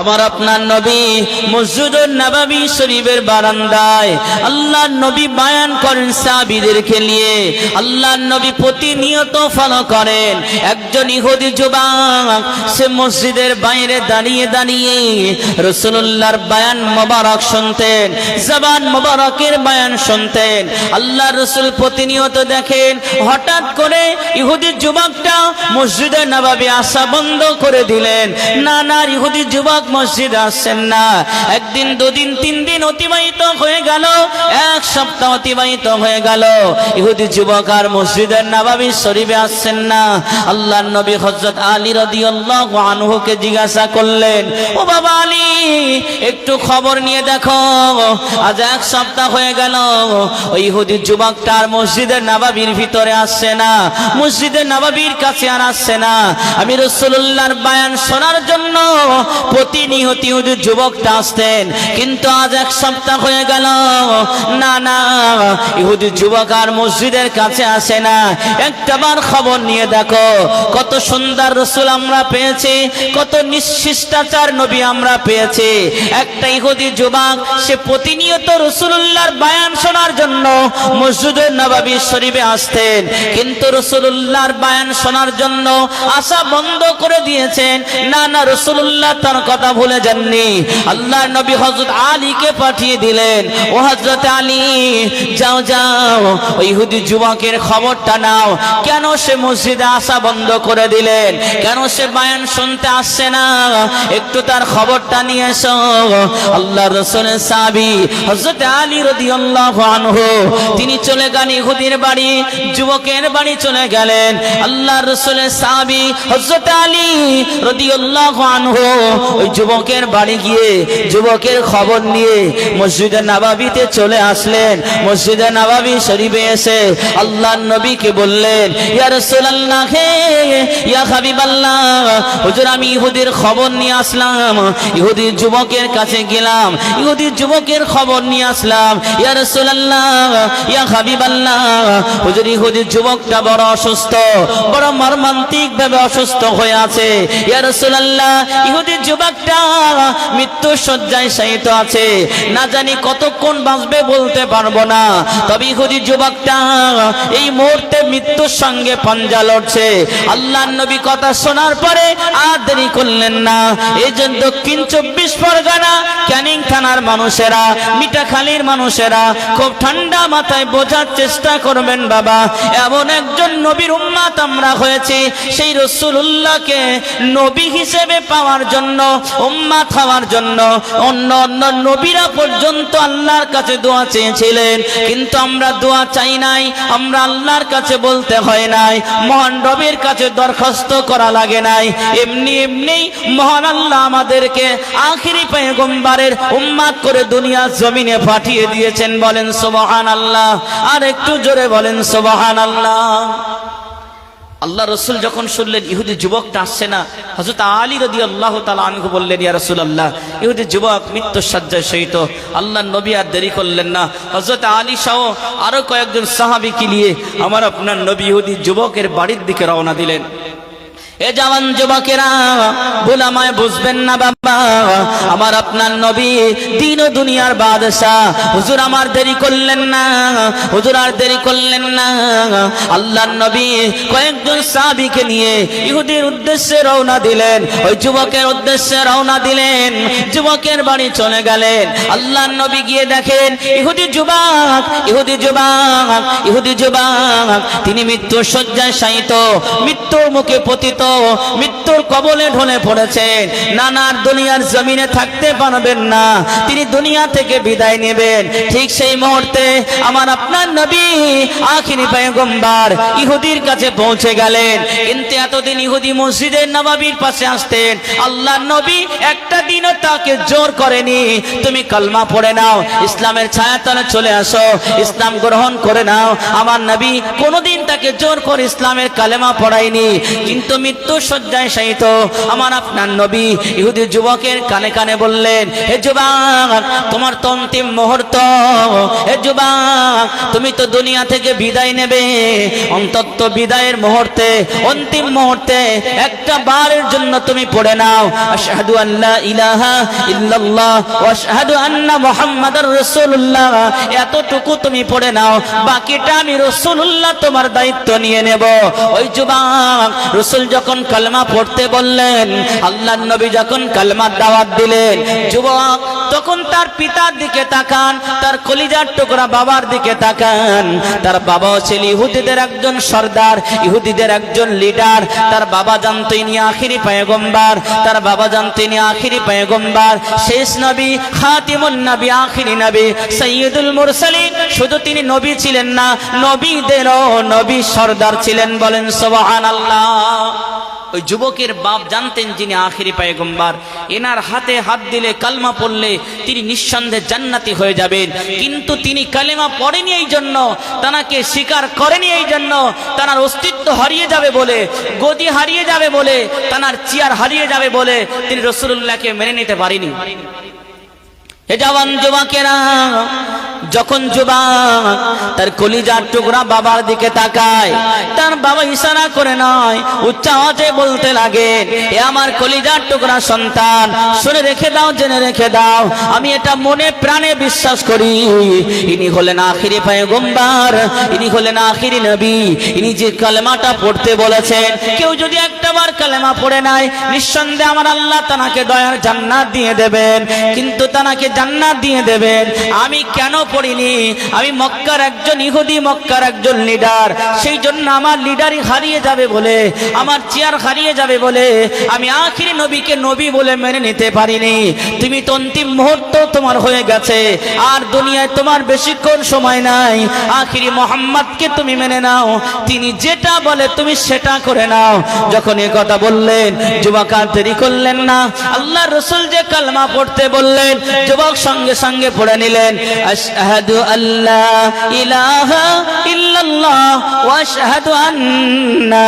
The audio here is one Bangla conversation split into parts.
আমার আপনার নবী মসজিদুল নবাবী শরীফের বারান্দায় আল্লাহ নবী বায়ান করেন সাবিদেরকে নিয়ে। আল্লাহ নবী প্রতিনিয়ত ফলো করেন। একজন ইহুদি যুবক, সে মসজিদের বাইরে দাঁড়িয়ে দাঁড়িয়ে রসুল্লাহর বায়ান মোবারক শুনতেন, জবান মোবারকের বায়ান শুনতেন। আল্লাহ রসুল প্রতিনিয়ত দেখেন, হঠাৎ করে ইহুদি যুবকটা মসজিদে নবাবী আসা বন্ধ করে দিলেন। না না ইহুদি যুবক মসজিদে আসছেন না। একদিন, দুদিন, তিন দিন অতিবাহিত হয়ে গেল। এক সপ্তাহ অতিবাহিত হয়ে গেল। ইহুদি যুবক আর মসজিদের নবাবী শরীফে আসছেন না। আল্লাহ নবী হজরত আলী রাদিয়াল্লাহু আনহুকে জিজ্ঞাসা করলেন, ও বাবা আলী, একটু খবর নিয়ে দেখো। আজ এক সপ্তাহ হয়ে গেল। ওই ইহুদি যুবকটা আর মসজিদের নবাবীর ভিতরে আসছে না। মসজিদের নবাবীর কাছে আর আসছে না। আমি রসুল্লাহর বায়ান শোনার জন্য প্রতিনিয়ত ইহুদি যুবকটা আসতেন। কিন্তু আজ এক সপ্তাহ হয়ে গেল। না না ইহুদি যুবক আর মসজিদের কাছে আসে না। একটাবার খবর নিয়ে দেখো, কত সুন্দর রসুল আমরা পেয়েছি, কত নিঃশিষ্টাচার নবী আমরা পেয়েছি। একটা ইহুদি যুবক, সে প্রতিনিয়ত রসুল্লাহর বায়ান শোনার জন্য মসজিদের নবাবী শরীফে আসতেন। কিন্তু রসুল্লাহর বায়ান শোনার জন্য আশা বন্ধ করে দিয়েছেন। না না রসুল্লাহ তার কথা ভুলে যাননি। আল্লাহ নবী হজরত আলীকে পাঠিয়ে দিলেন। ও হজরত আলী, যাও যাও ওই ইহুদি যুবকের খবরটা নাও। কেন সে মসজিদে আসা বন্ধ করে দিলেন? কেন সে বায়ান শুনতে আসছে না? একটু তার খবরটা নিয়ে এসো। আল্লাহ রসুলের সাবি হজরত আলী রাদিয়াল্লাহু আনহু, তিনি চলে গেলেন ইহুদির বাড়ি, যুবকের বাড়ি চলে গেলেন। আল্লাহ রসুলের সাবি হজরত আলী রাদিয়াল্লাহু আনহু, ওই যুবকের বাড়ি গিয়ে, যুবকের খবর নিয়ে মসজিদে নবাবিতে চলে আসলেন। মসজিদে নবাবী শরীফে এসে আল্লাহ নবীকে বললেন আমি ইহুদির খবর নিয়ে আসলাম, ইহুদির যুবকের কাছে গেলাম, ইহুদির যুবকের খবর নিয়ে আসলাম, ইয়া রাসূলুল্লাহ, ইয়া হাবিবাল্লাহ, হুজুর ইহুদির যুবকটা বড় অসুস্থ, বড় মর্মান্তিক ভাবে অসুস্থ হয়ে আছে, ইয়া রাসূলুল্লাহ, ইহুদির যুবকটা মৃত্যু শয্যায় শায়িত আছে। না জানি কতক্ষণ বাঁচবে বলতে পারব না। তবে ইহুদি যুবকটা, এই মুহূর্তে মৃত্যুর সঙ্গে পাঞ্জা লড়ছে। আল্লাহ নবী কথা শোনার পরে আর দেরি করলেন না। এই জন্য দক্ষিণ চব্বিশ পরগনা, ক্যানিং থানার মানুষেরা, মিঠাখালীর মানুষেরা খুব ঠান্ডা মাথায় বোঝার চেষ্টা করবেন বাবা। এমন একজন নবীর উম্মাত আমরা হয়েছি। সেই রসুল্লাহকে নবী হিসেবে পাওয়ার জন্য উম্মাত হওয়ার জন্য অন্য অন্য নবীরা পর্যন্ত আল্লাহর কাছে দোয়া চেয়েছিলেন। কিন্তু আমরা দোয়া চাই নাই, আমরা আল্লাহর কাছে বলতে হয় নাই, মহান রবের কাছে দরখাস্ত করা লাগে নাই। এমনি এমনি মহান আল্লাহ আমাদেরকে আখিরি পেগম্বারের উম্মাদ করে দুনিয়া জমিনে পাঠিয়ে দিয়েছেন বলেন সুবহান আল্লাহ আর একটু জোরে বলেন সুবহান আল্লাহ আল্লাহ রসুল যখন শুনলেন, ইহুদি যুবকটা আসছে না হজরত আলী রদি আল্লাহ তালা আনহু বললেন, ইয়া রসুল আল্লাহ ইহুদি যুবক মৃত্যু সজ্জায় সহিত আল্লাহ নবী আর দেরি করলেন না। হজরত আলী সহ আরও কয়েকজন সাহাবিকে নিয়ে আমার আপনার নবী ইহুদি যুবকের বাড়ির দিকে রওনা দিলেন। এ জওয়ান যুবকেরা, ভুলামায় বুঝবেন না বাবা, আমার আপনার নবী দিন ও দুনিয়ার বাদশাহ। হুজুর আমার দেরি করলেন না, হুজুর আর দেরি করলেন না। আল্লাহর নবী কয়েকজন সাহাবীকে নিয়ে ইহুদির উদ্দেশ্যে রওনা দিলেন, ওই যুবকের উদ্দেশ্যে রওনা দিলেন, যুবকের বাড়ি চলে গেলেন। আল্লাহর নবী গিয়ে দেখেন, ইহুদি যুবক ইহুদি যুবক ইহুদি যুবক, তিনি মৃত্যুর শয্যায় শায়িত, মৃত্যুর মুখে পতিত। মৃত্যুর কবলে ঢলে পড়েছেন। নানার দুনিয়ার জমিনে থাকতে পারবেন না। তিনি দুনিয়া থেকে বিদায় নেবেন। ঠিক সেই মুহূর্তে আমার আপনার নবী, আখিরি পয়গম্বর ইহুদির কাছে পৌঁছে গেলেন। কিন্তু এতদিন ইহুদি মসজিদের নবাবির পাশে আসতেন। আল্লাহ নবী একটা দিনও তাকে জোর করেনি। তুমি কলমা পড়ে নাও, ইসলামের ছায়াতলে চলে আসো, ইসলাম গ্রহণ করে নাও। আমার নবী কোনোদিন তাকে জোর করে ইসলামের কালেমা পড়ায়নি। কিন্তু মৃত্যু শয্যায় শায়িত। আমার আপনার নবী ইহুদি যুবকের কানে কানে বললেন, হে যুবক, তোমার তো অন্তিম মুহূর্ত। হে যুবক, তুমি তো দুনিয়া থেকে বিদায় নেবে। অন্তত বিদায়ের মুহূর্তে, অন্তিম মুহূর্তে একটা একটা বারের জন্য তুমি পড়ে নাও। আশহাদু আল্লাহ ইলাহা ইল্লাল্লাহ ওয়া আশহাদু আন্না মুহাম্মাদার রাসূলুল্লাহ। এতটুকু তুমি পড়ে নাও। বাকিটা আমি রাসূলুল্লাহ তোমার দায়িত্ব নিয়ে নেব। ওই যুবক, রাসূল যখন কালমা পড়তে বললেন, আল্লাহর নবী যখন কালমার দাওয়াত দিলেন, যুবক তখন তার পিতার দিকে তাকান, তার কলিজার টুকরা বাবার দিকে তাকান, তার বাবাও ছিল ইহুদিদের একজন সর্দার, ইহুদিদের একজন লিডার, তার বাবা জানতো ইনি আখিরি পায়গম্বার, তার বাবা জানতো ইনি আখিরি পায়গম্বার, শেষ নবী খাতিমুন নবী, আখিরি নবী, সৈয়দুল মুরসালিন, শুধু তিনি নবী ছিলেন না, নবীদেরও নবী সর্দার ছিলেন বলেন সুবহানাল্লাহ। ওই যুবকের বাপ জানতেন যিনি আখিরি পায়গম্বার। এনার হাতে হাত দিলে কালমা পড়লে তিনি নিঃসন্দেহে জান্নাতি হয়ে যাবেন। কিন্তু তিনি কালেমা পড়েনি এই জন্য, তানাকে স্বীকার করেনি এই জন্য, তানার অস্তিত্ব হারিয়ে যাবে বলে, গদি হারিয়ে যাবে বলে, তানার চেয়ার হারিয়ে যাবে বলে তিনি রসুল্লাহকে মেনে নিতে পারিনি। হে জওয়ান যুবকেরা যখন যুবক তার কলিজার টুকরা বাবার দিকে তাকায়, তার বাবা ইশারা করে নয়, উচ্চ আওয়াজে বলতে লাগে, এ আমার কলিজার টুকরা সন্তান, শুনে রেখে দাও, জেনে রেখে দাও, আমি এটা মনে প্রাণে বিশ্বাস করি। ইনি হলেন আখিরি পয়গম্বর, ইনি হলেন আখিরি নবী, ইনি যে কালেমাটা পড়তে বলেছেন, কেউ যদি একটাবার কালেমা পড়ে নাই নিঃসন্দেহে আমার আল্লাহ তানাকে দয়ার জান্নাত দিয়ে দেবেন। কিন্তু তানাকে জান্নাত দিয়ে দেবেন, আমি কেন পড়িনি। আমি মক্কার একজন ইহুদি, মক্কার একজন লিডার। সেই জন্য আমার লিডারই হারিয়ে যাবে বলে, আমার চেয়ার হারিয়ে যাবে বলে, আমি আখিরি নবীকে নবী বলে মেনে নিতে পারিনি। তুমি তো অন্তিম মুহূর্ত তোমার হয়ে গেছে, আর দুনিয়ায় তোমার বেশিক্ষণ সময় নাই। আখিরি মোহাম্মদকে তুমি মেনে নাও, তিনি যেটা বলে তুমি সেটা করে নাও। যখন এ কথা বললেন, যুবক আর দেরি করলেন না। আল্লাহ রসুল যে কালমা পড়তে বললেন, যুবক সঙ্গে সঙ্গে পড়ে নিলেন। আশহাদু আল্লাহ ইলাহা ইল্লাল্লাহ ওয়া আশহাদু আন্না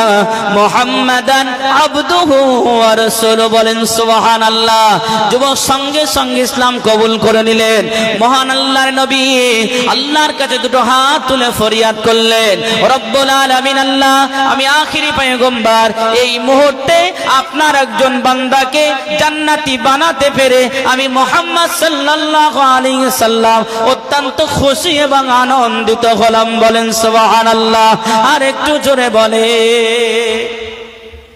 মুহাম্মাদান আবদুহু ওয়া রাসূলুহু। বলেন, সুবহানাল্লাহ। যুবক সঙ্গে সঙ্গে ইসলাম কবুল করে নিলেন। মহান আল্লাহর নবী আল্লাহর কাছে দুটো হাত তুলে ফরিয়াদ করলেন। রব্বুল আলামিন আল্লাহ, আমি আখিরি পয়গম্বর, এই মুহূর্তে আপনার একজন বান্দাকে জান্নাতি বানাতে পেরে আমি মোহাম্মদ সাল্লাল্লাহু আলাইহি সাল্লাম অত্যন্ত খুশি এবং আনন্দিত হলাম। বলেন, সুবহানাল্লাহ। আর একটু জোরে বলে,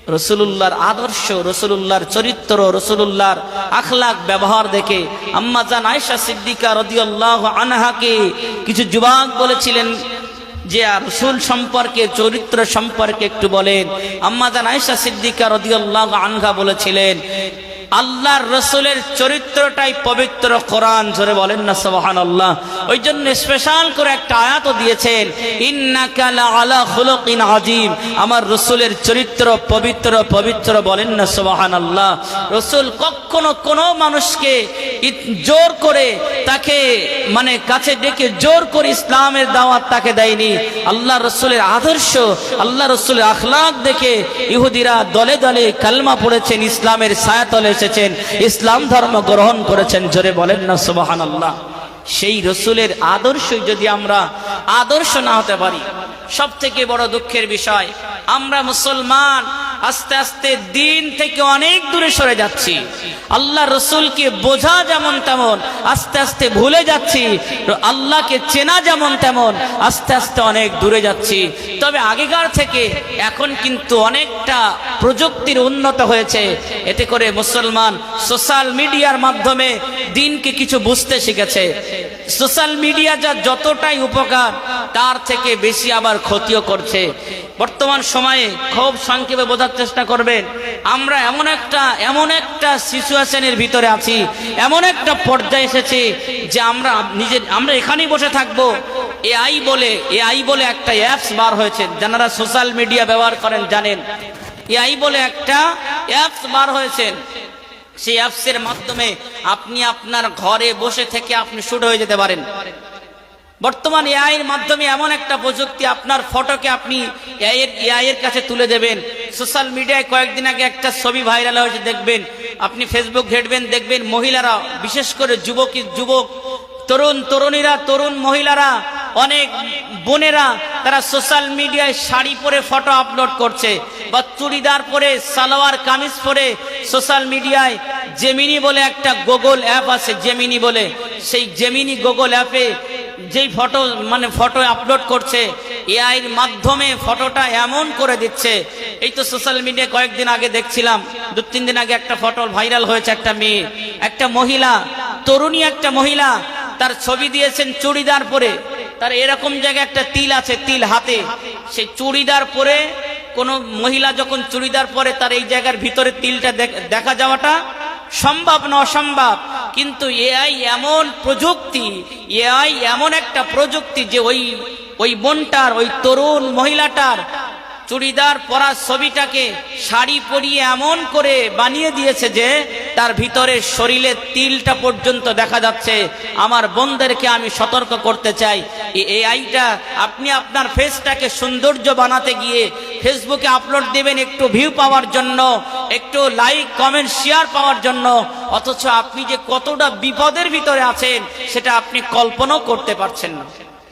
রসুলুল্লাহর আদর্শ, রসুলুল্লাহর চরিত্র, রসুলুল্লাহর আখলাক ব্যবহার দেখে আম্মাজান আয়েশা সিদ্দিকা রদিয়াল্লাহ আনহাকে কিছু যুবক বলেছিলেন যে, আর রসুল সম্পর্কে, চরিত্র সম্পর্কে একটু বলেন। আম্মাজান আয়েশা সিদ্দিকা রদিয়াল্লাহ আনহা বলেছিলেন আল্লাহর রসুলের চরিত্রটাই পবিত্র কোরআন, জোরে বলেন না সবহান আল্লাহ ওই জন্য স্পেশাল করে একটা আয়াতও দিয়েছেন, ইন্নাকা আলা খুলুকিন আজিম আমার রসুলের চরিত্র পবিত্র পবিত্র বলেন না সবহান আল্লাহ রসুল কখনো কোনো মানুষকে জোর করে তাকে মানে কাছে ডেকে জোর করে ইসলামের দাওয়াত তাকে দেয়নি। আল্লাহ রসুলের আদর্শ, আল্লাহ রসুলের আখলাক দেখে ইহুদিরা দলে দলে কালমা পড়েছেন ইসলামের ছায়াতলে এসেছেন, ইসলাম ধর্ম গ্রহণ করেছেন, জোরে বলেন না সুবাহান আল্লাহ সেই রসুলের আদর্শ যদি আমরা আদর্শ না হতে পারি সব থেকে বড় দুঃখের বিষয়, আমরা মুসলমান আস্তে আস্তে দিন থেকে অনেক দূরে সরে যাচ্ছি। আল্লাহ রসুলকে বোঝা যেমন তেমন, আস্তে আস্তে ভুলে যাচ্ছি। আল্লাহকে চেনা যেমন তেমন, আস্তে আস্তে অনেক দূরে যাচ্ছি। তবে আগেকার থেকে এখন কিন্তু অনেকটা প্রযুক্তির উন্নত হয়েছে। এতে করে মুসলমান সোশ্যাল মিডিয়ার মাধ্যমে দিনকে কিছু বুঝতে শিখেছে। সোশ্যাল মিডিয়া যা যতটাই উপকার, তার থেকে বেশি আবার ক্ষতিও করছে। বর্তমান সময়ে খুব সংক্ষেপে বোঝার চেষ্টা করবেন। আমরা এমন একটা এমন একটা সিচুয়েশনের ভিতরে আছি, এমন একটা পর্যায়ে এসেছি যে আমরা নিজের, আমরা এখানেই বসে থাকব। এআই বলে এআই বলে একটা অ্যাপস বার হয়েছে, যারা সোশ্যাল মিডিয়া ব্যবহার করেন জানেন। এআই বলে একটা অ্যাপস বার হয়েছেন সেই অ্যাপসের মাধ্যমে আপনি আপনার ঘরে বসে থেকে আপনি শুট হয়ে যেতে পারেন। বর্তমান এআইয়ের মাধ্যমে এমন একটা প্রযুক্তি আপনার ফটোকে আপনি এআইয়ের এআইয়ের কাছে তুলে দেবেন। সোশ্যাল মিডিয়ায় কয়েকদিন আগে একটা ছবি ভাইরাল হয়েছে, দেখবেন। আপনি ফেসবুক ঘেটবেন, দেখবেন মহিলারা, বিশেষ করে যুবক যুবক, তরুণ, তরুণীরা, তরুণ মহিলারা, অনেক বোনেরা, তারা সোশ্যাল মিডিয়ায় শাড়ি পরে ফটো আপলোড করছে বা চুড়িদার পরে, সালোয়ার, কামিজ পরে সোশ্যাল মিডিয়ায় জেমিনি বলে একটা গুগল অ্যাপ আছে জেমিনি বলে। সেই জেমিনি গুগল অ্যাপে যেই ফটো মানে ফটো আপলোড করছে, এআইয়ের মাধ্যমে ফটোটা এমন করে দিচ্ছে। এই তো সোশ্যাল মিডিয়ায় কয়েকদিন আগে দেখছিলাম, দু তিন দিন আগে একটা ফটো ভাইরাল হয়েছে একটা মেয়ে একটা মহিলা, তরুণী একটা মহিলা, তার ছবি দিয়েছেন চুড়িদার পরে। তার এরকম জায়গায় একটা তিল আছে, তিল হাতে। সেই চুড়িদার পরে কোন মহিলা যখন চুড়িদার পরে তার এই জায়গার ভিতরে তিলটা দেখা যাওয়াটা সম্ভব না অসম্ভব, কিন্তু এআই এমন প্রযুক্তি, এআই এমন একটা প্রযুক্তি যে ওই ওই বোনটার, ওই তরুণ মহিলাটার চুড়িদার পরা ছবিটাকে শাড়ি পরিয়ে এমন করে বানিয়ে দিয়েছে যে তার ভিতরে শরীরে তিলটা পর্যন্ত দেখা যাচ্ছে। আমার বোনদেরকে আমি সতর্ক করতে চাই। এই এআইটা আপনি আপনার ফেসটাকে সৌন্দর্য বানাতে গিয়ে ফেসবুকে আপলোড দেবেন একটু ভিউ পাওয়ার জন্য, একটু লাইক, কমেন্ট, শেয়ার পাওয়ার জন্য। অথচ আপনি যে কতটা বিপদের ভিতরে আছেন, সেটা আপনি কল্পনাও করতে পারছেন না।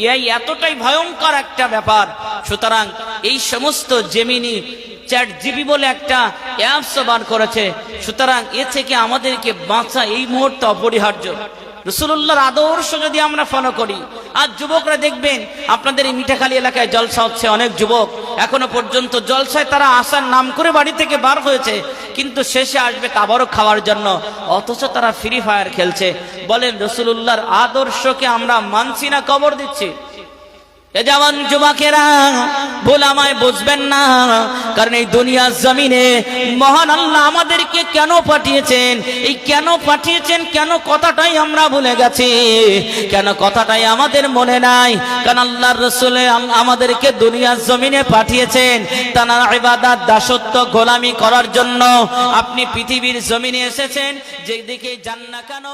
এআই এতটাই ভয়ঙ্কর একটা ব্যাপার। সুতরাং এই সমস্ত জেমিনি চ্যাট জিবি বলে একটা অ্যাপস বার করেছে। সুতরাং এ থেকে আমাদেরকে বাঁচা এই মুহূর্তে অপরিহার্য। রসুল্লাহর আদর্শ যদি আমরা ফলো করি, আর যুবকরা দেখবেন, আপনাদের এই মিঠাখালী এলাকায় জলসা হচ্ছে অনেক যুবক। এখনও পর্যন্ত জলসায় তারা আসার নাম করে বাড়ি থেকে বার হয়েছে, কিন্তু শেষে আসবে কাবারও খাওয়ার জন্য। অথচ তারা ফ্রি ফায়ার খেলছে। বলেন রসুল্লাহর আদর্শকে আমরা মানছি না, কবর দিচ্ছি। জওয়ান যুবকেরা, ভুল আমায় বুঝবেন না, কারণ এই দুনিয়ার জমিনে মহান আল্লাহ আমাদেরকে কেন পাঠিয়েছেন? এই কেন পাঠিয়েছেন? কেন কথাটাই আমরা ভুলে গেছি। কেন কথাটাই আমাদের মনে নাই? কারণ আল্লাহর রসুলে আমাদেরকে দুনিয়ার জমিনে পাঠিয়েছেন। তারা ইবাদাত, দাসত্ব, গোলামি করার জন্য আপনি পৃথিবীর জমিনে এসেছেন, যেদিকে যান না কেন